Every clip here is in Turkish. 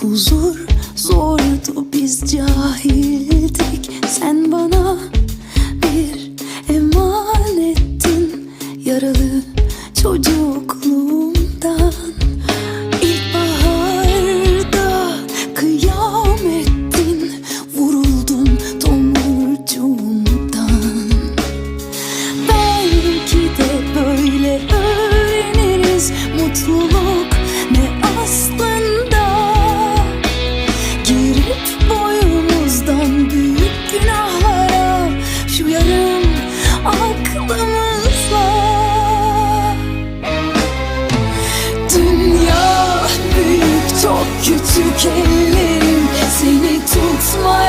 Huzur zordu biz cahildik. Sen bana bir emanettin. Yaralı çocuğum. smile.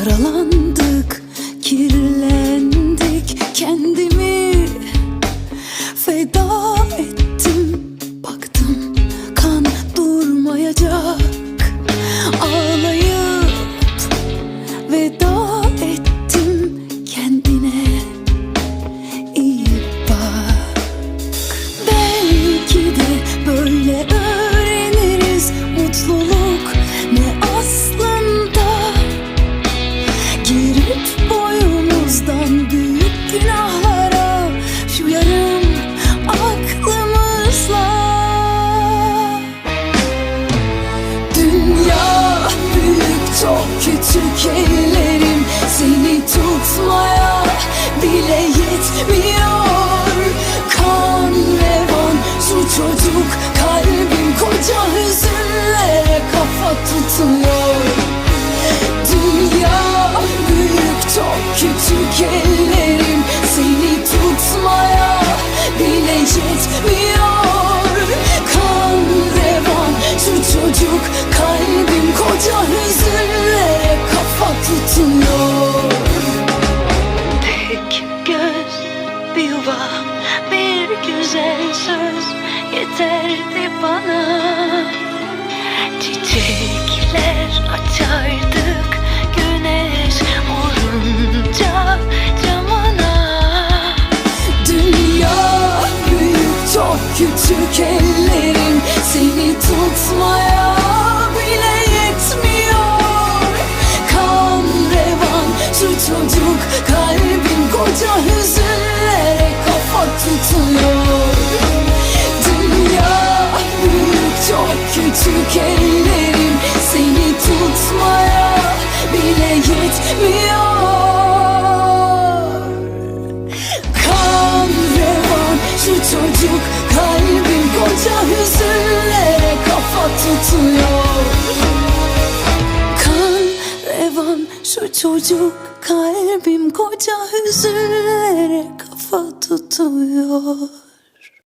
Yaralandık, kirlendik kendi günahlara Şu yarım aklımızla. Dünya büyük çok küçük ellerim. Seni tutmaya bile yetmiyor. It's. Anlatmaya bile yetmiyor. Kan revan tutacak kalbim koca hüzünlere kafa tutuyor. Dünya büyük çok küçük elin Şu çocuk kalbim koca hüzünlere kafa tutuyor.